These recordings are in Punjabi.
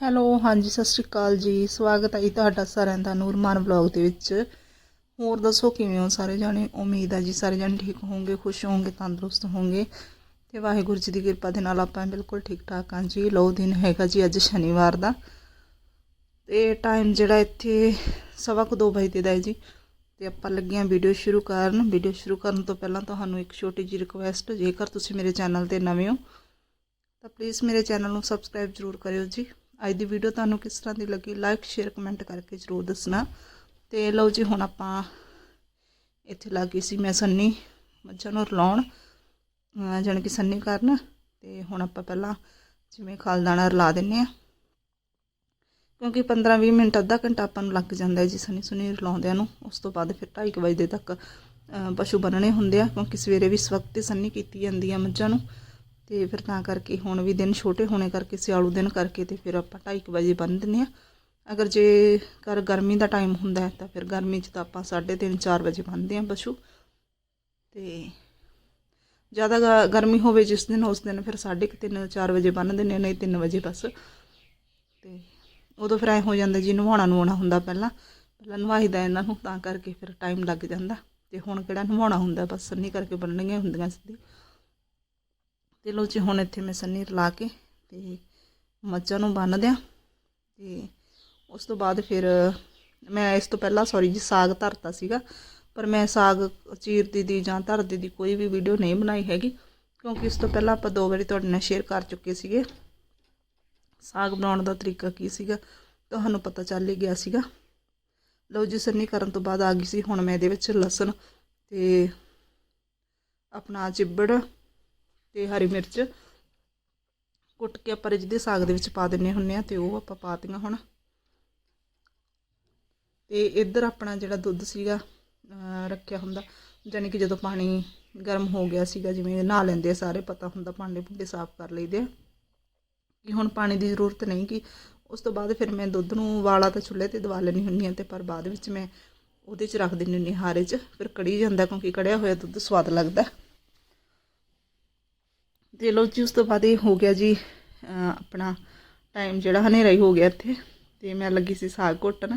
ਹੈਲੋ, ਹਾਂਜੀ, ਸਤਿ ਸ਼੍ਰੀ ਅਕਾਲ ਜੀ। ਸਵਾਗਤ ਹੈ ਜੀ ਤੁਹਾਡਾ ਸਾਰਿਆਂ ਦਾ ਨੂਰਮਾਨ ਵਲੌਗ ਦੇ ਵਿੱਚ। ਹੋਰ ਦੱਸੋ, ਕਿਵੇਂ ਹੋ ਸਾਰੇ ਜਾਣੇ? ਉਮੀਦ ਹੈ ਜੀ ਸਾਰੇ ਜਾਣੇ ਠੀਕ ਹੋਵੋਗੇ, ਖੁਸ਼ ਹੋਵੋਗੇ, ਤੰਦਰੁਸਤ ਹੋਵੋਗੇ। ਤੇ ਵਾਹਿਗੁਰੂ ਜੀ ਦੀ ਕਿਰਪਾ ਦੇ ਨਾਲ ਆਪਾਂ ਬਿਲਕੁਲ ਠੀਕ ਠਾਕ ਹਾਂ ਜੀ। ਲੋ ਦਿਨ ਹੈਗਾ ਜੀ ਅੱਜ ਸ਼ਨੀਵਾਰ ਦਾ। ਤੇ ਟਾਈਮ ਜਿਹੜਾ ਇੱਥੇ ਸਵਾ ਕੁ ਦੋ ਵਜੇ ਦਾ ਹੈ ਜੀ। ਤੇ ਆਪਾਂ ਲੱਗੀਆਂ ਵੀਡੀਓ ਸ਼ੁਰੂ ਕਰਨ। ਵੀਡੀਓ ਸ਼ੁਰੂ ਕਰਨ ਤੋਂ ਪਹਿਲਾਂ ਤੁਹਾਨੂੰ ਇੱਕ ਛੋਟੀ ਜਿਹੀ ਰਿਕੁਐਸਟ ਜੇਕਰ ਤੁਸੀਂ ਮੇਰੇ ਚੈਨਲ ਤੇ ਨਵੇਂ ਹੋ, ਤਾਂ ਪਲੀਜ਼ ਮੇਰੇ ਚੈਨਲ ਨੂੰ ਸਬਸਕ੍ਰਾਈਬ ਜ਼ਰੂਰ ਕਰਿਓ ਜੀ। ਅੱਜ ਦੀ ਵੀਡੀਓ ਤੁਹਾਨੂੰ ਕਿਸ ਤਰ੍ਹਾਂ ਦੀ ਲੱਗੀ ਲਾਈਕ ਸ਼ੇਅਰ ਕਮੈਂਟ ਕਰਕੇ ਜ਼ਰੂਰ ਦੱਸਣਾ। ਤੇ ਲਓ ਜੀ, ਹੁਣ ਆਪਾਂ ਇੱਥੇ ਲੱਗੀ ਸੀ ਮੈਂ ਸੰਨੀ ਮੱਝਾਂ ਨੂੰ ਰਲਾਉਣ, ਅਹ ਜਾਣੀ ਕਿ ਸੰਨੀ ਕਰਨ। ਤੇ ਹੁਣ ਆਪਾਂ ਪਹਿਲਾਂ ਜਿਵੇਂ ਖਾਲਦਾਣਾ ਰਲਾ ਦਿੰਨੇ ਆ। ਕਿਉਂਕਿ 15-20 ਮਿੰਟ, ਅੱਧਾ ਘੰਟਾ ਆਪਾਂ ਨੂੰ ਲੱਗ ਜਾਂਦਾ ਹੈ ਜੀ ਸੰਨੀ ਸੁਨੀ ਰਲਾਉਂਦਿਆਂ ਨੂੰ। ਉਸ ਤੋਂ ਬਾਅਦ ਫਿਰ 2:30 ਵਜੇ ਤੱਕ ਪਸ਼ੂ ਬੰਨਣੇ ਹੁੰਦੇ ਆ, ਕਿਉਂਕਿ ਸਵੇਰੇ ਵੀ ਇਸ ਵਕਤ ਤੇ ਸੰਨੀ ਕੀਤੀ ਜਾਂਦੀ ਆ ਮੱਝਾਂ ਨੂੰ। ਤੇ ਫਿਰ ਤਾਂ ਕਰਕੇ ਹੁਣ ਵੀ ਦਿਨ ਛੋਟੇ ਹੋਣੇ ਕਰਕੇ ਸਿਆਲੂ ਦਿਨ ਕਰਕੇ ਤੇ ਫਿਰ ਆਪਾਂ 2:30 ਵਜੇ ਬੰਨ ਦਿੰਦੇ ਆ ਅਗਰ ਜੇ ਕਰ ਗਰਮੀ ਦਾ ਟਾਈਮ ਹੁੰਦਾ ਹੈ ਤਾਂ ਫਿਰ ਗਰਮੀ 'ਚ ਤਾਂ ਆਪਾਂ 3:30 4 ਵਜੇ ਬੰਨਦੇ ਆ ਪਸ਼ੂ। ਤੇ ਜ਼ਿਆਦਾ ਗ- ਗਰਮੀ ਹੋਵੇ ਜਿਸ ਦਿਨ ਉਸ ਦਿਨ ਫਿਰ 3:30 4 ਵਜੇ ਬੰਨ ਦਿੰਦੇ ਆ, ਨਹੀਂ 3 ਵਜੇ ਬਸ। ਤੇ ਉਦੋਂ ਫਿਰ ਐ ਹੋ ਜਾਂਦਾ ਜੀ ਨਵਾਉਣਾ ਨਵਾਉਣਾ ਹੁੰਦਾ ਪਹਿਲਾਂ। ਪਹਿਲਾਂ ਨਵਾਈਦਾ ਇਹਨਾਂ ਨੂੰ ਤਾਂ ਕਰਕੇ ਫਿਰ ਟਾਈਮ ਲੱਗ ਜਾਂਦਾ। ਤੇ ਹੁਣ ਕਿਹੜਾ ਨਵਾਉਣਾ ਹੁੰਦਾ ਬਸ ਸੰਨੀ ਕਰਕੇ ਬੰਨਣੀਆਂ ਹੁੰਦੀਆਂ ਸਿੱਧੀ ਤੇ ਲੋ ਜੀ, ਹੁਣ ਇੱਥੇ ਮੈਂ ਸੰਨੀ ਰਲਾ ਕੇ ਤੇ ਮੱਝਾਂ ਨੂੰ ਬੰਨ ਦਿਆਂ ਤੇ ਉਸ ਤੋਂ ਬਾਅਦ ਫਿਰ ਮੈਂ ਇਸ ਤੋਂ ਪਹਿਲਾਂ ਸੌਰੀ ਜੀ, ਸਾਗ ਧਰਤਾ ਸੀਗਾ, ਪਰ ਮੈਂ ਸਾਗ ਚੀਰਦੀ ਦੀ ਜਾਂ ਧਰਦੀ ਦੀ ਕੋਈ ਵੀ ਵੀਡੀਓ ਨਹੀਂ ਬਣਾਈ ਹੈਗੀ, ਕਿਉਂਕਿ ਇਸ ਤੋਂ ਪਹਿਲਾਂ ਆਪਾਂ ਦੋ ਵਾਰੀ ਤੁਹਾਡੇ ਨਾਲ ਸ਼ੇਅਰ ਕਰ ਚੁੱਕੇ ਸੀਗੇ। ਸਾਗ ਬਣਾਉਣ ਦਾ ਤਰੀਕਾ ਕੀ ਸੀਗਾ, ਤੁਹਾਨੂੰ ਪਤਾ ਚੱਲ ਹੀ ਗਿਆ ਸੀਗਾ। ਲਓ ਜੀ, ਸੰਨੀ ਕਰਨ ਤੋਂ ਬਾਅਦ ਆ ਗਈ ਸੀ ਹੁਣ ਮੈਂ ਇਹਦੇ ਵਿੱਚ ਲਸਣ ਤੇ ਆਪਣਾ ਚਿੱਬੜ ਤੇ ਹਰੀ ਮਿਰਚ ਕੁੱਟ ਕੇ ਆਪਾਂ ਜਿਹਦੇ ਸਾਗ ਦੇ ਵਿੱਚ ਪਾ ਦਿੰਨੇ ਹੁੰਨੇ ਆ ਤੇ ਉਹ ਆਪਾਂ ਪਾਤੀਆਂ ਹੁਣ। ਤੇ ਇੱਧਰ ਆਪਣਾ ਜਿਹੜਾ ਦੁੱਧ ਸੀਗਾ ਰੱਖਿਆ ਹੁੰਦਾ ਯਾਨੀ ਕਿ ਜਦੋਂ ਪਾਣੀ ਗਰਮ ਹੋ ਗਿਆ ਸੀਗਾ, ਜਿਵੇਂ ਨਹਾ ਲੈਂਦੇ ਆ ਸਾਰੇ, ਪਤਾ ਹੁੰਦਾ ਭਾਂਡੇ ਭੁੰਡੇ ਸਾਫ਼ ਕਰ ਲਈਦੇ ਆ। ਕਿ ਹੁਣ ਪਾਣੀ ਦੀ ਜ਼ਰੂਰਤ ਨਹੀਂ ਕਿ ਉਸ ਤੋਂ ਬਾਅਦ ਫਿਰ ਮੈਂ ਦੁੱਧ ਨੂੰ ਵਾਲਾ ਤਾਂ ਚੁੱਲ੍ਹੇ ਤੇ ਦਵਾ ਲੈਣੀ ਹੁੰਦੀ ਆ ਤੇ ਪਰ ਬਾਅਦ ਵਿੱਚ ਮੈਂ ਉਹਦੇ 'ਚ ਰੱਖ ਦਿੰਦੀ ਹੁੰਦੀ ਹਾਂ ਹਾਰੇ 'ਚ। ਫਿਰ ਕੜੀ ਜਾਂਦਾ ਕਿਉਂਕਿ ਕੜਿਆ ਹੋਇਆ ਦੁੱਧ ਸਵਾਦ ਲੱਗਦਾ। ਤੇ ਲੋ ਜੀ, ਉਸ ਤੋਂ ਬਾਅਦ ਇਹ ਹੋ ਗਿਆ ਜੀ ਆਪਣਾ ਟਾਈਮ ਜਿਹੜਾ ਹਨੇਰਾ ਹੀ ਹੋ ਗਿਆ ਇੱਥੇ। ਤੇ ਮੈਂ ਲੱਗੀ ਸੀ ਸਾਗ ਘੋਟਣ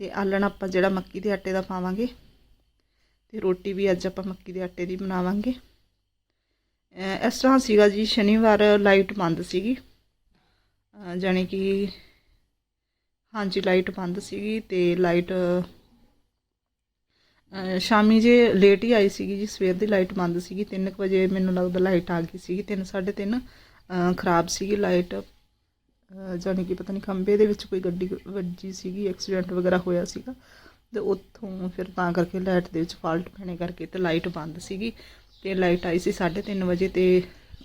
ਤੇ ਆਲਣ ਆਪਾਂ ਜਿਹੜਾ ਮੱਕੀ ਦੇ ਆਟੇ ਦਾ ਪਾਵਾਂਗੇ। ਤੇ ਰੋਟੀ ਵੀ ਅੱਜ ਆਪਾਂ ਮੱਕੀ ਦੇ ਆਟੇ ਦੀ ਬਣਾਵਾਂਗੇ। ਇਸ ਤਰ੍ਹਾਂ ਸੀਗਾ ਜੀ, ਸ਼ਨੀਵਾਰ ਲਾਈਟ ਬੰਦ ਸੀਗੀ। ਅਹ ਜਾਣੀ ਕਿ ਹਾਂਜੀ ਲਾਈਟ ਬੰਦ ਸੀਗੀ ਤੇ ਲਾਈਟ ਸ਼ਾਮੀ ਜੇ ਲੇਟ ਹੀ ਆਈ ਸੀਗੀ ਜੀ, ਸਵੇਰ ਦੀ ਲਾਈਟ ਬੰਦ ਸੀਗੀ 3 ਵਜੇ ਮੈਨੂੰ ਲੱਗਦਾ ਲਾਈਟ ਆ ਗਈ ਸੀਗੀ 3 3:30 ਖਰਾਬ ਸੀਗੀ ਲਾਈਟ ਜਾਣੀ ਕਿ ਪਤਾ ਨਹੀਂ ਖੰਭੇ ਦੇ ਵਿੱਚ ਕੋਈ ਗੱਡੀ ਵੱਜੀ ਸੀਗੀ ਐਕਸੀਡੈਂਟ ਵਗੈਰਾ ਹੋਇਆ ਸੀਗਾ। ਤੇ ਉੱਥੋਂ ਫਿਰ ਤਾਂ ਕਰਕੇ ਲਾਈਟ ਦੇ ਵਿੱਚ ਫਾਲਟ ਪੈਣੇ ਕਰਕੇ ਤੇ ਲਾਈਟ ਬੰਦ ਸੀਗੀ। ਤੇ ਲਾਈਟ ਆਈ ਸੀ 3:30 ਵਜੇ ਤੇ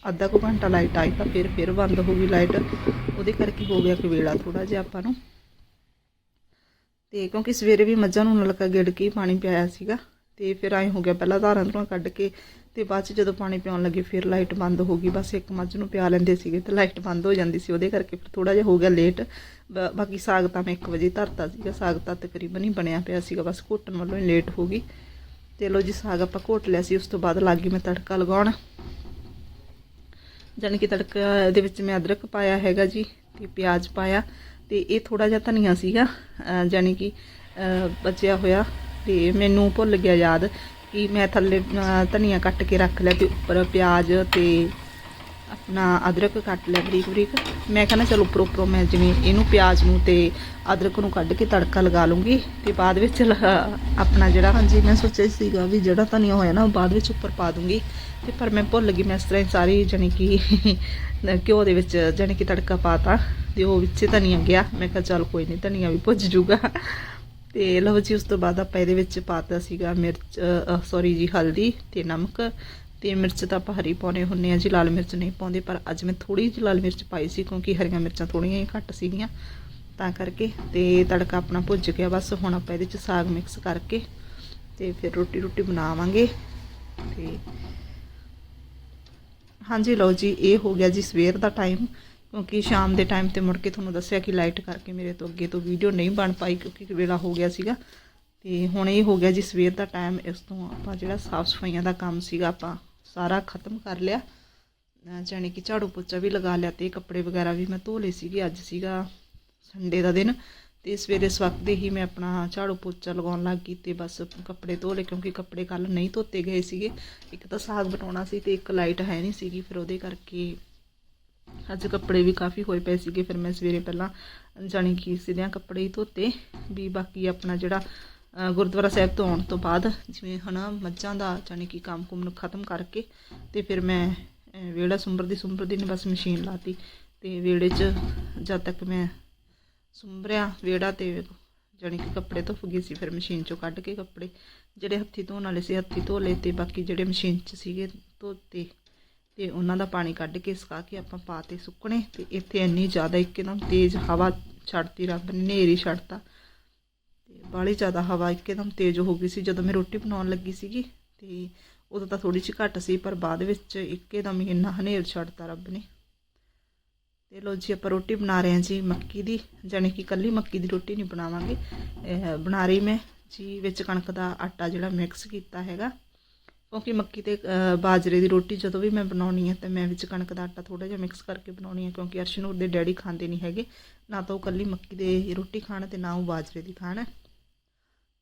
ਅੱਧਾ ਕੁ ਘੰਟਾ ਲਾਈਟ ਆਈ ਤਾਂ ਫਿਰ ਫਿਰ ਬੰਦ ਹੋ ਗਈ ਲਾਈਟ ਉਹਦੇ ਕਰਕੇ ਹੋ ਗਿਆ ਕਿ ਵੇਲਾ ਥੋੜਾ ਜਿਹਾ ਆਪਾਂ ਨੂੰ। ਤੇ ਕਿਉਂਕਿ ਸਵੇਰੇ ਵੀ ਮੱਝਾਂ ਨੂੰ ਨਲਕਾ ਗੇੜ ਕੇ ਹੀ ਪਾਣੀ ਪਿਆਇਆ ਸੀਗਾ ਤੇ ਫਿਰ ਐਂ ਹੋ ਗਿਆ ਪਹਿਲਾਂ ਧਾਰਾਂ ਧੁਰਾਂ ਕੱਢ ਕੇ ਤੇ ਬਾਅਦ ਚ ਜਦੋਂ ਪਾਣੀ ਪਿਆਉਣ ਲੱਗੇ ਫਿਰ ਲਾਈਟ ਬੰਦ ਹੋ ਗਈ, ਬਸ ਇੱਕ ਮੱਝ ਨੂੰ ਪਿਆ ਲੈਂਦੇ ਸੀਗੇ ਤੇ ਲਾਈਟ ਬੰਦ ਹੋ ਜਾਂਦੀ ਸੀ ਉਹਦੇ ਕਰਕੇ ਫਿਰ ਥੋੜਾ ਜਿਹਾ ਹੋ ਗਿਆ ਲੇਟ। ਬ- ਬਾਕੀ ਸਾਗ ਤਾਂ ਮੈਂ 1 ਵਜੇ ਧਰਤਾ ਸੀਗਾ, ਸਾਗ ਤਾਂ ਤਕਰੀਬਨ ਹੀ ਬਣਿਆ ਪਿਆ ਸੀਗਾ, ਬਸ ਘੋਟਣ ਵੱਲੋਂ ਹੀ ਲੇਟ ਹੋ ਗਈ। ਤੇ ਲੋ ਜੀ ਸਾਗ ਆਪਾਂ ਘੋਟ ਲਿਆ ਸੀ, ਉਸ ਤੋਂ ਬਾਅਦ ਲੱਗ ਗਈ ਮੈਂ ਤੜਕਾ ਲਗਾਉਣ। ਜਾਣੀ ਕਿ ਤੜਕਾ ਦੇ ਵਿੱਚ ਮੈਂ ਅਦਰਕ ਪਾਇਆ ਹੈਗਾ ਜੀ ਤੇ ਪਿਆਜ਼ ਪਾਇਆ। ਤੇ ਇਹ ਥੋੜਾ ਜਿਹਾ ਧਨੀਆ ਸੀਗਾ, ਅਹ ਜਾਣੀ ਕਿ ਬਚਿਆ ਹੋਇਆ ਤੇ ਮੈਨੂੰ ਭੁੱਲ ਗਿਆ ਯਾਦ ਕਿ ਮੈਂ ਥੱਲੇ ਧਨੀਆ ਕੱਟ ਕੇ ਰੱਖ ਲਿਆ ਤੇ ਉੱਪਰ ਪਿਆਜ਼ ਤੇ ਆਪਣਾ ਅਦਰਕ ਕੱਟ ਲਿਆ ਬਰੀਕ ਬਰੀਕ। ਮੈਂ ਕਹਿੰਦਾ ਚਲ ਉੱਪਰ ਉੱਪਰੋਂ ਮੈਂ ਜਿਵੇਂ ਇਹਨੂੰ ਪਿਆਜ਼ ਨੂੰ ਤੇ ਅਦਰਕ ਨੂੰ ਕੱਢ ਕੇ ਤੜਕਾ ਲਗਾ ਲੂੰਗੀ ਤੇ ਬਾਅਦ ਵਿੱਚ ਆਪਣਾ ਜਿਹੜਾ ਹਾਂਜੀ ਮੈਂ ਸੋਚਿਆ ਸੀਗਾ ਵੀ ਜਿਹੜਾ ਧਨੀਆ ਹੋਇਆ ਨਾ ਉਹ ਬਾਅਦ ਵਿੱਚ ਉੱਪਰ ਪਾ ਦੂੰਗੀ। ਤੇ ਪਰ ਮੈਂ ਭੁੱਲ ਗਈ ਮੈਂ ਇਸ ਤਰ੍ਹਾਂ ਸਾਰੀ ਜਾਣੀ ਕਿ ਘਿਓ ਦੇ ਵਿੱਚ ਜਾਣੀ ਕਿ ਤੜਕਾ ਪਾਤਾ ਤੇ ਉਹ ਵਿੱਚ ਧਨੀਆ ਗਿਆ। ਮੈਂ ਕਿਹਾ ਚੱਲ ਕੋਈ ਨਹੀਂ ਧਨੀਆ ਵੀ ਭੁੱਜ ਜੂਗਾ। ਤੇ ਲਓ ਜੀ ਉਸ ਤੋਂ ਬਾਅਦ ਆਪਾਂ ਇਹਦੇ ਵਿੱਚ ਪਾਤਾ ਸੀਗਾ ਮਿਰਚ ਸੌਰੀ ਜੀ ਹਲਦੀ ਤੇ ਨਮਕ। ਤੇ ਮਿਰਚ ਤਾਂ ਆਪਾਂ ਹਰੀ ਪਾਉਣੇ ਹੁੰਨੇ ਆ ਜੀ, ਲਾਲ ਮਿਰਚ ਨਹੀਂ ਪਾਉਂਦੇ, ਪਰ ਅੱਜ ਮੈਂ ਥੋੜੀ ਜਿਹੀ ਲਾਲ ਮਿਰਚ ਪਾਈ ਸੀ ਕਿਉਂਕਿ ਹਰੀਆਂ ਮਿਰਚਾਂ ਥੋੜੀਆਂ ਹੀ ਘੱਟ ਸੀਗੀਆਂ। ਤਾਂ ਕਰਕੇ ਤੇ ਤੜਕਾ ਆਪਣਾ ਭੁੱਜ ਗਿਆ, ਬਸ ਹੁਣ ਆਪਾਂ ਇਹਦੇ ਚ ਸਾਗ ਮਿਕਸ ਕਰਕੇ ਤੇ ਫਿਰ ਰੋਟੀ ਰੋਟੀ ਬਣਾਵਾਂਗੇ। ਤੇ ਹਾਂਜੀ, ਲਓ ਜੀ, ਇਹ ਹੋ ਗਿਆ ਜੀ ਸਵੇਰ ਦਾ ਟਾਈਮ ਕਿਉਂਕਿ ਸ਼ਾਮ ਦੇ ਟਾਈਮ ਤੇ ਮੁੜ ਕੇ ਤੁਹਾਨੂੰ ਦੱਸਿਆ ਕਿ ਲਾਈਟ ਕਰਕੇ ਮੇਰੇ ਤੋਂ ਅੱਗੇ ਤੋਂ ਵੀਡੀਓ ਨਹੀਂ ਬਣ ਪਾਈ ਕਿਉਂਕਿ ਵੇਲਾ ਹੋ ਗਿਆ ਸੀਗਾ। ਤੇ ਹੁਣ ਇਹ ਹੋ ਗਿਆ ਜੀ ਸਵੇਰ ਦਾ ਟਾਈਮ ਇਸ ਤੋਂ ਆਪਾਂ ਜਿਹੜਾ ਸਾਫ਼ ਸਫਾਈਆਂ ਦਾ ਕੰਮ ਸੀਗਾ, ਆਪਾਂ ਸਾਰਾ ਖਤਮ ਕਰ ਲਿਆ। ਅਹ ਜਾਣੀ ਕਿ ਝਾੜੂ ਪੋਚਾ ਵੀ ਲਗਾ ਲਿਆ ਤੇ ਕੱਪੜੇ ਵਗੈਰਾ ਵੀ ਮੈਂ ਧੋ ਲਏ ਸੀਗੇ, ਅੱਜ ਸੀਗਾ ਸੰਡੇ ਦਾ ਦਿਨ। ਤੇ ਸਵੇਰੇ ਸਵਖਤੇ ਹੀ ਮੈਂ ਆਪਣਾ ਝਾੜੂ ਪੋਚਾ ਲਗਾਉਣ ਲੱਗ ਗਈ ਤੇ ਬਸ ਕੱਪੜੇ ਧੋ ਲਏ ਕਿਉਂਕਿ ਕੱਪੜੇ ਕੱਲ ਨਹੀਂ ਧੋਤੇ ਗਏ ਸੀਗੇ। ਇੱਕ ਤਾਂ ਸਾਗ ਬਣਾਉਣਾ ਸੀ ਤੇ ਇੱਕ ਲਾਈਟ ਹੈ ਨਹੀਂ ਸੀਗੀ, ਫਿਰ ਉਹਦੇ ਕਰਕੇ ਅੱਜ ਕੱਪੜੇ ਵੀ ਕਾਫੀ ਹੋਏ ਪਏ ਸੀਗੇ। ਫਿਰ ਮੈਂ ਸਵੇਰੇ ਪਹਿਲਾਂ ਜਾਣੀ ਕਿ ਸਿੱਧਿਆਂ ਕੱਪੜੇ ਹੀ ਧੋਤੇ, ਵੀ ਬਾਕੀ ਆਪਣਾ ਜਿਹੜਾ ਗੁਰਦੁਆਰਾ ਸਾਹਿਬ ਤੋਂ ਆਉਣ ਤੋਂ ਬਾਅਦ ਜਿਵੇਂ ਹਨਾ ਮੱਝਾਂ ਦਾ ਜਾਣੀ ਕਿ ਕੰਮ ਕੁਮ ਨੂੰ ਖਤਮ ਕਰਕੇ ਤੇ ਫਿਰ ਮੈਂ ਅ, ਵਿਹੜਾ ਸੁੰਬਰਦੀ ਸੁੰਬਰਦੀ ਨੇ ਬਸ ਮਸ਼ੀਨ ਲਾਤੀ ਤੇ ਵਿਹੜੇ 'ਚ ਜਦ ਤੱਕ ਮੈਂ ਸੁੰਬਰਿਆ ਵਿਹੜਾ ਤੇ ਜਾਣੀ ਕਿ ਕੱਪੜੇ ਧੁੱਪ ਗਏ ਸੀ ਫਿਰ ਮਸ਼ੀਨ 'ਚੋਂ ਕੱਢ ਕੇ ਕੱਪੜੇ ਜਿਹੜੇ ਹੱਥੀ ਧੋਣ ਵਾਲੇ ਸੀ ਹੱਥੀ ਧੋ ਲਏ ਤੇ ਬਾਕੀ ਜਿਹੜੇ ਮਸ਼ੀਨ 'ਚ ਸੀਗੇ ਧੋਤੇ ਤੇ ਉਹਨਾਂ ਦਾ ਪਾਣੀ ਕੱਢ ਕੇ ਸੁਕਾ ਕੇ ਆਪਾਂ ਪਾਤੇ ਸੁੱਕਣੇ ਤੇ ਇੱਥੇ ਇੰਨੀ ਜ਼ਿਆਦਾ ਇੱਕਦਮ ਤੇਜ਼ ਹਵਾ ਛੱਡਤੀ ਰੱਬ ਨੇ ਨੇਰੀ ਛੱਡਤਾ। ਤੇ ਬਾਹਲੀ ਜ਼ਿਆਦਾ ਹਵਾ ਇੱਕਦਮ ਤੇਜ਼ ਹੋ ਗਈ ਸੀ, ਜਦੋਂ ਮੈਂ ਰੋਟੀ ਬਣਾਉਣ ਲੱਗੀ ਸੀਗੀ, ਤੇ ਉਦੋਂ ਤਾਂ ਥੋੜੀ ਜਿਹੀ ਘੱਟ ਸੀ, ਪਰ ਬਾਅਦ ਵਿੱਚ ਇੱਕਦਮ ਹੀ ਇੰਨਾ ਹਨੇਰ ਛੱਡਤਾ ਰੱਬ ਨੇ। ਤੇ ਲੋ ਜੀ, ਆਪਾਂ ਰੋਟੀ ਬਣਾ ਰਹੇ ਹਾਂ ਜੀ ਮੱਕੀ ਦੀ, ਜਾਣੀ ਕਿ ਕੱਲੀ ਮੱਕੀ ਦੀ ਰੋਟੀ ਨਹੀਂ ਬਣਾਵਾਂਗੇ। ਬਣਾ ਰਹੀ ਮੈਂ ਜੀ ਵਿੱਚ ਕਣਕ ਦਾ ਆਟਾ ਜਿਹੜਾ ਮਿਕਸ ਕੀਤਾ ਹੈਗਾ, ਕਿਉਂਕਿ ਮੱਕੀ ਤੇ ਬਾਜਰੇ ਦੀ ਰੋਟੀ ਜਦੋਂ ਵੀ ਮੈਂ ਬਣਾਉਣੀ ਹੈ ਤਾਂ ਮੈਂ ਵਿੱਚ ਕਣਕ ਦਾ ਆਟਾ ਥੋੜਾ ਜਿਹਾ ਮਿਕਸ ਕਰਕੇ ਬਣਾਉਣੀ ਹੈ ਕਿਉਂਕਿ ਅਰਸ਼ਨੂਰ ਦੇ ਡੈਡੀ ਖਾਂਦੇ ਨਹੀਂ ਹੈਗੇ, ਨਾ ਤਾਂ ਉਹ ਕੱਲੀ ਮੱਕੀ ਦੀ ਰੋਟੀ ਖਾਣ ਤੇ ਨਾ ਉਹ ਬਾਜਰੇ ਦੀ ਖਾਣ।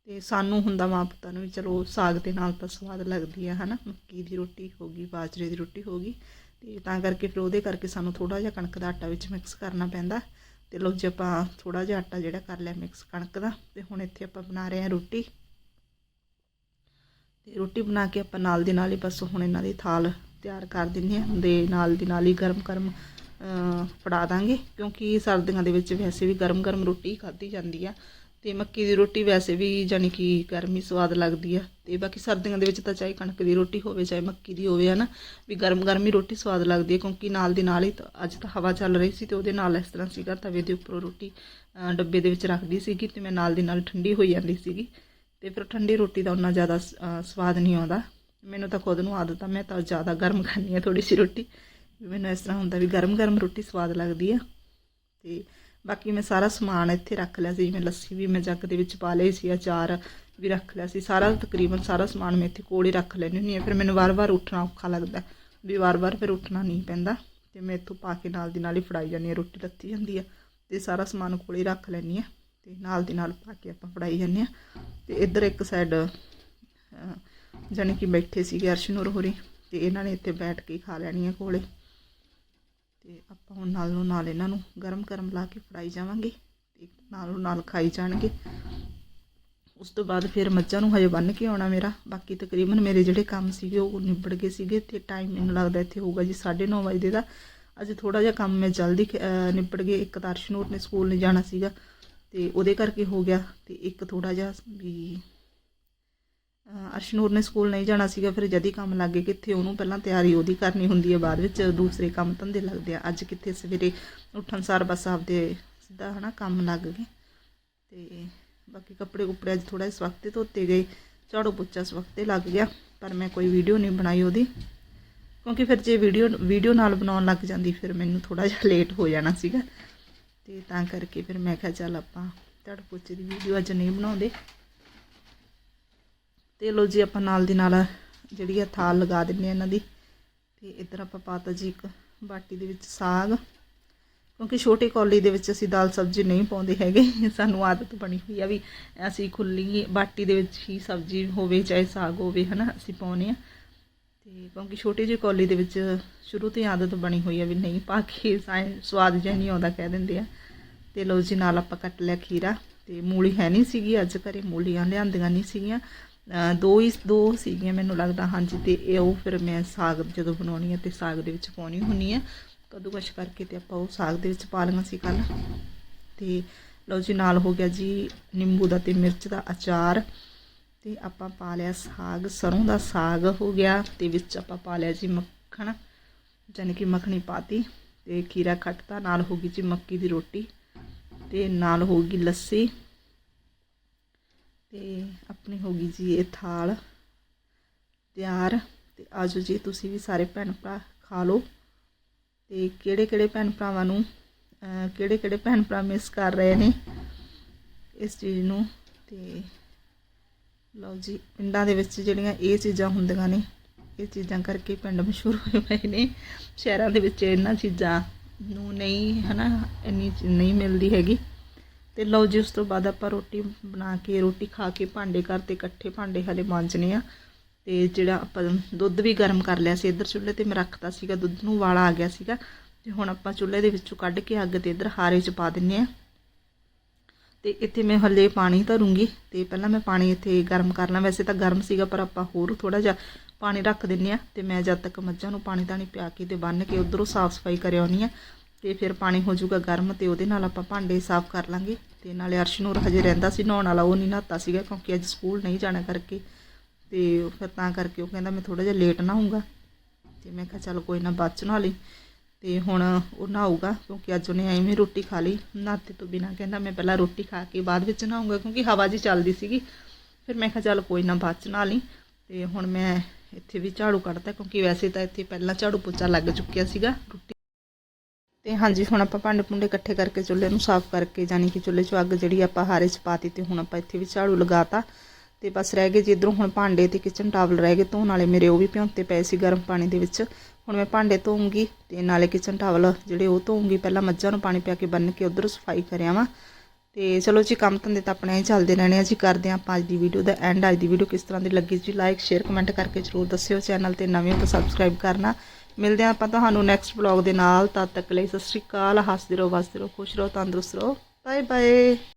ਤੇ ਸਾਨੂੰ ਹੁੰਦਾ ਮਾਂ ਪੁੱਤਾਂ ਨੂੰ ਵੀ ਚਲੋ ਸਾਗ ਦੇ ਨਾਲ ਤਾਂ ਸਵਾਦ ਲੱਗਦੀ ਹੈ ਹਨਾ? ਮੱਕੀ ਦੀ ਰੋਟੀ ਹੋ ਗਈ, ਬਾਜਰੇ ਦੀ ਰੋਟੀ ਹੋ ਗਈ। ਤੇ ਤਾਂ ਕਰਕੇ ਫਿਰ ਉਹਦੇ ਕਰਕੇ ਸਾਨੂੰ ਥੋੜਾ ਜਿਹਾ ਕਣਕ ਦਾ ਆਟਾ ਵਿੱਚ ਮਿਕਸ ਕਰਨਾ ਪੈਂਦਾ। ਤੇ ਲੋ ਜੀ ਆਪਾਂ ਥੋੜਾ ਜਿਹਾ ਆਟਾ ਜਿਹੜਾ ਕਰ ਲਿਆ ਮਿਕਸ ਕਣਕ ਦਾ। ਤੇ ਹੁਣ ਇੱਥੇ ਆਪਾਂ ਬਣਾ ਰਹੇ ਹਾਂ ਰੋਟੀ। ਤੇ ਰੋਟੀ ਬਣਾ ਕੇ ਆਪਾਂ ਨਾਲ ਦੀ ਨਾਲ ਹੀ ਬਸ ਹੁਣ ਇਹਨਾਂ ਦੀ ਥਾਲ ਤਿਆਰ ਕਰ ਦਿੰਦੇ ਹਾਂ। ਦੇ ਨਾਲ ਦੀ ਨਾਲ ਹੀ ਗਰਮ ਗਰਮ ਫੜਾ ਦਾਂਗੇ। ਕਿਉਂਕਿ ਸਰਦੀਆਂ ਦੇ ਵਿੱਚ ਵੈਸੇ ਵੀ ਗਰਮ ਗਰਮ ਰੋਟੀ ਖਾਧੀ ਜਾਂਦੀ ਆ। ਤੇ ਮੱਕੀ ਦੀ ਰੋਟੀ ਵੈਸੇ ਵੀ ਜਾਣੀ ਕਿ ਗਰਮੀ ਸਵਾਦ ਲੱਗਦੀ ਆ। ਤੇ ਬਾਕੀ ਸਰਦੀਆਂ ਦੇ ਵਿੱਚ ਤਾਂ ਚਾਹੇ ਕਣਕ ਦੀ ਰੋਟੀ ਹੋਵੇ, ਚਾਹੇ ਮੱਕੀ ਦੀ ਹੋਵੇ, ਹਨਾ, ਵੀ ਗਰਮ ਗਰਮੀ ਰੋਟੀ ਸਵਾਦ ਲੱਗਦੀ ਹੈ ਕਿਉਂਕਿ ਨਾਲ ਦੀ ਨਾਲ ਹੀ ਅੱਜ ਤਾਂ ਹਵਾ ਚੱਲ ਰਹੀ ਸੀ ਤੇ ਉਹਦੇ ਨਾਲ ਇਸ ਤਰ੍ਹਾਂ ਸੀਗਾ, ਤਵੇ ਦੇ ਉੱਪਰੋਂ ਰੋਟੀ ਡੱਬੇ ਦੇ ਵਿੱਚ ਰੱਖਦੀ ਸੀਗੀ ਤੇ ਮੈਂ ਨਾਲ ਦੀ ਨਾਲ ਠੰਡੀ ਹੋਈ ਜਾਂਦੀ ਸੀਗੀ। ਤੇ ਫਿਰ ਠੰਡੀ ਰੋਟੀ ਦਾ ਉਨਾ ਜ਼ਿਆਦਾ ਸ- ਸਵਾਦ ਨਹੀਂ ਆਉਂਦਾ। ਮੈਨੂੰ ਤਾਂ ਖੁਦ ਨੂੰ ਆਦਤ ਆ, ਮੈਂ ਤਾਂ ਜ਼ਿਆਦਾ ਗਰਮ ਖਾਂਦੀ ਆ ਥੋੜੀ ਸੀ ਰੋਟੀ। ਮੈਨੂੰ ਇਸ ਤਰ੍ਹਾਂ ਹੁੰਦਾ ਵੀ ਗਰਮ ਗਰਮ ਰੋਟੀ ਸਵਾਦ ਲੱਗਦੀ ਆ। ਤੇ ਬਾਕੀ ਮੈਂ ਸਾਰਾ ਸਮਾਨ ਇੱਥੇ ਰੱਖ ਲਿਆ ਸੀ ਜਿਵੇਂ ਲੱਸੀ ਵੀ ਮੈਂ ਜੱਗ ਦੇ ਵਿੱਚ ਪਾ ਲਈ ਸੀ, ਅਚਾਰ ਵੀ ਰੱਖ ਲਿਆ ਸੀ, ਸਾਰਾ ਤਕਰੀਬਨ ਸਾਰਾ ਸਮਾਨ ਮੈਂ ਇੱਥੇ ਕੋਲ ਹੀ ਰੱਖ ਲੈਂਦੀ ਹੁੰਦੀ ਆ ਫਿਰ ਮੈਨੂੰ ਵਾਰ-ਵਾਰ ਉੱਠਣਾ ਔਖਾ ਲੱਗਦਾ ਵੀ ਵਾਰ-ਵਾਰ ਫਿਰ ਉੱਠਣਾ ਨਹੀਂ ਪੈਂਦਾ ਤੇ ਮੈਂ ਇੱਥੋਂ ਪਾ ਕੇ ਨਾਲ ਦੀ ਨਾਲ ਹੀ ਫੜਾਈ ਜਾਂਦੀ ਆ ਰੋਟੀ ਲੱਤੀ ਜਾਂਦੀ ਆ ਤੇ ਸਾਰਾ ਸਮਾਨ ਕੋਲ ਹੀ ਰੱਖ ਲੈਂਦੀ ਆ ਤੇ ਨਾਲ ਦੀ ਨਾਲ ਪਾ ਕੇ ਆਪਾਂ ਫੜਾਈ ਜਾਂਦੇ ਆ ਤੇ ਇੱਧਰ ਇੱਕ ਸਾਈਡ ਜਾਣੀ ਕਿ ਬੈਠੇ ਸੀਗੇ ਅਰਸ਼ਨੂਰ ਹੋਰੀ ਤੇ ਇਹਨਾਂ ਨੇ ਇੱਥੇ ਬੈਠ ਕੇ ਹੀ ਖਾ ਲੈਣੀ ਆ ਕੋਲੇ। ਤੇ ਆਪਾਂ ਹੁਣ ਨਾਲ ਨਾਲ ਇਹਨਾਂ ਨੂੰ ਗਰਮ ਗਰਮ ਲਾ ਕੇ ਫੜਾਈ ਜਾਵਾਂਗੇ ਤੇ ਨਾਲੋਂ ਨਾਲ ਖਾਈ ਜਾਣਗੇ। ਉਸ ਤੋਂ ਬਾਅਦ ਫਿਰ ਮੱਝਾਂ ਨੂੰ ਹਜੇ ਬੰਨ ਕੇ ਆਉਣਾ ਮੇਰਾ। ਬਾਕੀ ਤਕਰੀਬਨ ਮੇਰੇ ਜਿਹੜੇ ਕੰਮ ਸੀਗੇ ਉਹ ਨਿਬੜ ਗਏ ਸੀਗੇ ਤੇ ਟਾਈਮ ਮੈਨੂੰ ਲੱਗਦਾ ਇੱਥੇ ਹੋਊਗਾ ਜੀ 9:30 ਵਜੇ ਦਾ। ਅੱਜ ਥੋੜਾ ਜਿਹਾ ਕੰਮ ਮੈਂ ਜਲਦੀ ਨਿਬੜ ਗਏ। ਇੱਕ ਤਾਂ ਨੇ ਸਕੂਲ ਨਹੀਂ ਜਾਣਾ ਸੀਗਾ ਤੇ ਉਹਦੇ ਕਰਕੇ ਹੋ ਗਿਆ ਤੇ ਇੱਕ ਥੋੜਾ ਜਿਹਾ ਵੀ ਅਰਸ਼ਨੂਰ ਨੇ ਸਕੂਲ ਨਹੀਂ ਜਾਣਾ ਸੀਗਾ, ਫਿਰ ਜਦੀ ਕੰਮ ਲੱਗੇ ਕਿੱਥੇ? ਉਹਨੂੰ ਪਹਿਲਾਂ ਤਿਆਰੀ ਉਹਦੀ ਕਰਨੀ ਹੁੰਦੀ ਹੈ, ਬਾਅਦ ਵਿੱਚ ਦੂਸਰੇ ਕੰਮ ਧੰਦੇ ਲੱਗਦੇ ਆ। ਅੱਜ ਕਿੱਥੇ? ਸਵੇਰੇ ਉੱਠਣ ਸਾਰ ਬਸ ਆਪਦੇ ਸਿੱਧਾ ਹਨਾ ਕੰਮ ਲੱਗ ਗਏ। ਤੇ ਬਾਕੀ ਕੱਪੜੇ ਕੁੱਪੜੇ ਅੱਜ ਥੋੜਾ ਜਿਹਾ ਸਵਖਤੇ ਧੋਤੇ ਗਏ। ਝਾੜੂ ਪੋਚਾ ਸਵਖਤੇ ਲੱਗ ਗਿਆ, ਪਰ ਮੈਂ ਕੋਈ ਵੀਡੀਓ ਨਹੀਂ ਬਣਾਈ ਉਹਦੀ। ਕਿਉਂਕਿ ਫਿਰ ਜੇ ਵੀਡੀਓ ਵੀਡੀਓ ਨਾਲ ਬਣਾਉਣ ਲੱਗ ਜਾਂਦੀ, ਫਿਰ ਮੈਨੂੰ ਥੋੜਾ ਜਿਹਾ ਲੇਟ ਹੋ ਜਾਣਾ ਸੀਗਾ। ਤੇ ਤਾਂ ਕਰਕੇ ਫਿਰ ਮੈਂ ਕਿਹਾ ਚੱਲ ਆਪਾਂ ਝਾੜੂ ਪੋਚੇ ਦੀ ਵੀਡੀਓ ਅੱਜ ਨਹੀਂ ਬਣਾਉਂਦੇ। ਤੇ ਲੋ ਜੀ ਆਪਾਂ ਨਾਲ ਦੀ ਨਾਲ ਜਿਹੜੀ ਆ ਥਾਲ ਲਗਾ ਦਿੰਨੇ ਆ ਇਹਨਾਂ ਦੀ। ਤੇ ਇੱਧਰ ਆਪਾਂ ਪਾਤਾ ਜੀ ਇੱਕ ਬਾਟੀ ਦੇ ਵਿੱਚ ਸਾਗ। ਕਿਉਂਕਿ ਛੋਟੀ ਕੌਲੀ ਦੇ ਵਿੱਚ ਅਸੀਂ ਦਾਲ ਸਬਜ਼ੀ ਨਹੀਂ ਪਾਉਂਦੇ ਹੈਗੇ, ਸਾਨੂੰ ਆਦਤ ਬਣੀ ਹੋਈ ਆ ਵੀ ਅਸੀਂ ਖੁੱਲੀ ਬਾਟੀ ਦੇ ਵਿੱਚ ਹੀ ਸਬਜ਼ੀ ਹੋਵੇ, ਚਾਹੇ ਸਾਗ ਹੋਵੇ, ਹਨਾ, ਅਸੀਂ ਪਾਉਨੇ ਆ। ਤੇ ਕਿਉਂਕਿ ਛੋਟੀ ਜਿਹੀ ਕੌਲੀ ਦੇ ਵਿੱਚ ਸ਼ੁਰੂ ਤੋਂ ਹੀ ਆਦਤ ਬਣੀ ਹੋਈ ਆ ਵੀ ਨਹੀਂ ਪਾ ਕੇ ਸਵਾਦ ਜਿਹਾ ਨਹੀਂ ਆਉਂਦਾ ਕਹਿ ਦਿੰਦੇ ਆ। ਤੇ ਲਓ ਜੀ ਨਾਲ ਆਪਾਂ ਕੱਟ ਲਿਆ ਖੀਰਾ। ਤੇ ਮੂਲੀ ਹੈ ਨਹੀਂ ਸੀਗੀ, ਅੱਜ ਘਰੇ ਮੂਲੀਆਂ ਲਿਆਂਦੀਆਂ ਨਹੀਂ ਸੀਗੀਆਂ। ਦੋ ਹੀ ਦੋ ਸੀਗੀਆਂ ਮੈਨੂੰ ਲੱਗਦਾ, ਹਾਂਜੀ, ਤੇ ਇਹ ਉਹ ਫਿਰ ਮੈਂ ਸਾਗ ਜਦੋਂ ਬਣਾਉਣੀ ਹੈ ਤੇ ਸਾਗ ਦੇ ਵਿੱਚ ਪਾਉਣੀ ਹੁੰਨੀ ਆ। ਕੱਦੂਕਸ਼ ਕਰਕੇ ਤੇ ਆਪਾਂ ਉਹ ਸਾਗ ਦੇ ਵਿੱਚ ਪਾ ਲਈਆਂ ਸੀ ਕੱਲ ਤੇ ਲਓ ਜੀ, ਨਾਲ ਹੋ ਗਿਆ ਜੀ ਨਿੰਬੂ ਦਾ ਤੇ ਮਿਰਚ ਦਾ ਅਚਾਰ। ਤੇ ਆਪਾਂ ਪਾ ਲਿਆ ਸਾਗ, ਸਰੋਂ ਦਾ ਸਾਗ ਹੋ ਗਿਆ ਤੇ ਵਿੱਚ ਆਪਾਂ ਪਾ ਲਿਆ ਜੀ ਮੱਖਣ, ਜਾਣੀ ਕਿ ਮੱਖਣੀ ਪਾਤੀ ਤੇ ਖੀਰਾ ਖੱਟਤਾ, ਨਾਲ ਹੋ ਗਈ ਜੀ ਮੱਕੀ ਦੀ ਰੋਟੀ ਤੇ ਨਾਲ ਹੋ ਗਈ ਲੱਸੀ। ਤੇ ਆਪਣੀ ਹੋ ਗਈ ਜੀ ਇਹ ਥਾਲ ਤਿਆਰ ਤੇ ਆਜੋ ਜੀ, ਤੁਸੀਂ ਵੀ ਸਾਰੇ ਭੈਣ ਭਰਾ ਖਾ ਲਓ ਤੇ ਕਿਹੜੇ ਕਿਹੜੇ ਭੈਣ ਭਰਾਵਾਂ ਨੂੰ ਕਿਹੜੇ ਕਿਹੜੇ ਭੈਣ ਭਰਾ ਮਿਸ ਕਰ ਰਹੇ ਨੇ ਇਸ ਚੀਜ਼ ਨੂੰ ਤੇ ਲਓ ਜੀ, ਪਿੰਡਾਂ ਦੇ ਵਿੱਚ ਜਿਹੜੀਆਂ ਇਹ ਚੀਜ਼ਾਂ ਹੁੰਦੀਆਂ ਨੇ, ਇਹ ਚੀਜ਼ਾਂ ਕਰਕੇ ਪਿੰਡ ਮਸ਼ਹੂਰ ਹੋਏ ਪਏ ਨੇ। ਸ਼ਹਿਰਾਂ ਦੇ ਵਿੱਚ ਇਹਨਾਂ ਚੀਜ਼ਾਂ ਨੂੰ ਨਹੀਂ, ਹਨਾ, ਇੰਨੀ ਚੀਜ਼ ਨਹੀਂ ਮਿਲਦੀ ਹੈਗੀ। ਤੇ ਲਓ ਜੀ, ਉਸ ਤੋਂ ਬਾਅਦ ਆਪਾਂ ਰੋਟੀ ਬਣਾ ਕੇ, ਰੋਟੀ ਖਾ ਕੇ ਭਾਂਡੇ ਘਰ ਕਰਤੇ ਇਕੱਠੇ ਭਾਂਡੇ ਹਲੇ ਮਾਂਜਨੇ ਆ। ਤੇ ਜਿਹੜਾ ਆਪਾਂ ਦੁੱਧ ਵੀ ਗਰਮ ਕਰ ਲਿਆ ਸੀ ਇੱਧਰ ਚੁੱਲ੍ਹੇ ਤੇ, ਮੈਂ ਰੱਖਤਾ ਸੀਗਾ ਦੁੱਧ ਨੂੰ, ਵਾਲਾ ਆ ਗਿਆ ਸੀਗਾ। ਤੇ ਹੁਣ ਆਪਾਂ ਚੁੱਲ੍ਹੇ ਦੇ ਵਿੱਚੋਂ ਕੱਢ ਕੇ ਅੱਗ ਤੇ ਇੱਧਰ ਹਾਰੇ 'ਚ ਪਾ ਦਿੰਨੇ ਆ। ਤੇ ਇੱਥੇ ਮੈਂ ਹੱਲੇ ਪਾਣੀ ਧਰੂੰਗੀ। ਤੇ ਪਹਿਲਾਂ ਮੈਂ ਪਾਣੀ ਇੱਥੇ ਗਰਮ ਕਰ ਲਾਂ। ਵੈਸੇ ਤਾਂ ਗਰਮ ਸੀਗਾ, ਪਰ ਆਪਾਂ ਹੋਰ ਥੋੜਾ ਜਿਹਾ ਪਾਣੀ ਰੱਖ ਦਿੰਨੇ ਆ। ਤੇ ਮੈਂ ਜਦ ਤੱਕ ਮੱਝਾਂ ਨੂੰ ਪਾਣੀ ਤਾਣੀ ਪਿਆ ਕੇ ਤੇ ਬੰਨ ਕੇ ਉਧਰੋਂ ਸਾਫ਼ ਸਫ਼ਾਈ ਕਰ ਆਉਣੀ ਆ ਤੇ ਫਿਰ ਪਾਣੀ ਹੋ ਜਾਊਗਾ ਗਰਮ ਤੇ ਉਹਦੇ ਨਾਲ ਆਪਾਂ ਭਾਂਡੇ ਸਾਫ਼ ਕਰ ਲਾਂਗੇ। ਤੇ ਨਾਲੇ ਅਰਸ਼ ਨੂੰ ਹਜੇ ਰਹਿੰਦਾ ਸੀ, ਨਹਾਉਣ ਵਾਲਾ ਉਹ ਨਹੀਂ ਨਹਾਤਾ ਸੀਗਾ ਕਿਉਂਕਿ ਅੱਜ ਸਕੂਲ ਨਹੀਂ ਜਾਣਾ ਕਰਕੇ। ਤੇ ਫਿਰ ਤਾਂ ਕਰਕੇ ਉਹ ਕਹਿੰਦਾ ਮੈਂ ਥੋੜਾ ਜਿਹਾ ਲੇਟ ਨਹਾਊਂਗਾ। ਤੇ ਮੈਂ ਕਿਹਾ ਚੱਲ ਕੋਈ ਨਾ ਬਾਅਦ ਚ ਨਹਾ ਲਈ। ਤੇ ਹੁਣ ਉਹ ਨਹਾਊਗਾ ਕਿਉਂਕਿ ਅੱਜ ਉਹਨੇ ਐਵੇਂ ਰੋਟੀ ਖਾ ਲਈ। ਨਹਾਤੇ ਤੋਂ ਬਿਨਾ ਕਹਿੰਦਾ ਮੈਂ ਪਹਿਲਾਂ ਰੋਟੀ ਖਾ ਕੇ ਬਾਅਦ ਵਿੱਚ ਨਹਾਊਂਗਾ ਕਿਉਂਕਿ ਹਵਾ ਜੀ ਚੱਲਦੀ ਸੀਗੀ। ਫਿਰ ਮੈਂ ਕਿਹਾ ਚੱਲ ਕੋਈ ਨਾ ਬਾਅਦ ਚ ਨਹਾ ਲਈ। ਤੇ ਹੁਣ ਮੈਂ ਇੱਥੇ ਵੀ ਝਾੜੂ ਕੱਢਤਾ ਕਿਉਂਕਿ ਵੈਸੇ ਤਾਂ ਇੱਥੇ ਪਹਿਲਾਂ ਝਾੜੂ ਪੋਚਾ ਲੱਗ ਚੁੱਕਿਆ ਸੀਗਾ। ਰੋਟੀ ਤੇ ਹਾਂਜੀ, ਹੁਣ ਆਪਾਂ ਭਾਂਡੇ ਭੁੰਡੇ ਇਕੱਠੇ ਕਰਕੇ ਚੁੱਲ੍ਹੇ ਨੂੰ ਸਾਫ਼ ਕਰਕੇ ਜਾਨੀ ਕਿ ਚੁੱਲ੍ਹੇ 'ਚੋਂ ਅੱਗ ਜਿਹੜੀ ਆਪਾਂ ਹਾਰੇ 'ਚ ਪਾਤੀ ਤੇ ਹੁਣ ਆਪਾਂ ਇੱਥੇ ਵੀ ਝਾੜੂ ਲਗਾਤਾ ਤੇ ਬਸ ਰਹਿ ਗਏ ਜੀ ਇੱਧਰੋਂ ਹੁਣ ਭਾਂਡੇ ਤੇ ਕਿਚਨ ਟਾਵਲ ਰਹਿ ਗਏ, ਧੋਣ ਵਾਲੇ ਮੇਰੇ ਉਹ ਵੀ ਭਿਉਂਤੇ ਪਏ ਸੀ ਗਰਮ ਪਾਣੀ ਦੇ ਵਿੱਚ। ਹੁਣ ਮੈਂ ਭਾਂਡੇ ਧੋਉਂਗੀ ਤੇ ਨਾਲੇ ਕਿਚਨ ਟਾਵਲ ਜਿਹੜੇ ਉਹ ਧੋਉਂਗੀ ਪਹਿਲਾਂ ਮੱਝਾਂ ਨੂੰ ਪਾਣੀ ਪਿਆ ਕੇ ਬੰਨ ਕੇ ਉਧਰ ਸਫ਼ਾਈ ਕਰਿਆ ਵਾਂ। ਤੇ ਚਲੋ ਜੀ, ਕੰਮ ਧੰਦੇ ਤਾਂ ਆਪਣੇ ਹੀ ਚੱਲਦੇ ਰਹਿਣੇ ਆ ਜੀ, ਕਰਦੇ ਹਾਂ ਆਪਾਂ ਅੱਜ ਦੀ ਵੀਡੀਓ ਦਾ ਐਂਡ ਅੱਜ ਦੀ ਵੀਡੀਓ ਕਿਸ ਤਰ੍ਹਾਂ ਦੀ ਲੱਗੀ ਜੀ ਲਾਈਕ ਸ਼ੇਅਰ ਕਮੈਂਟ ਕਰਕੇ ਜਰੂਰ ਦੱਸਿਓ। ਚੈਨਲ ਤੇ ਨਵੇਂ ਹੋ ਤਾਂ ਸਬਸਕ੍ਰਾਈਬ ਕਰਨਾ। ਮਿਲਦੇ ਹਾਂ ਆਪਾਂ ਤੁਹਾਨੂੰ ਨੈਕਸਟ ਵਲੌਗ ਦੇ ਨਾਲ। ਤਦ ਤੱਕ ਲਈ ਸਤਿ ਸ਼੍ਰੀ ਅਕਾਲ, ਹੱਸਦੇ ਰਹੋ, ਵਸਦੇ ਰਹੋ, ਖੁਸ਼ ਰਹੋ, ਤੰਦਰੁਸਤ ਰਹੋ। Bye bye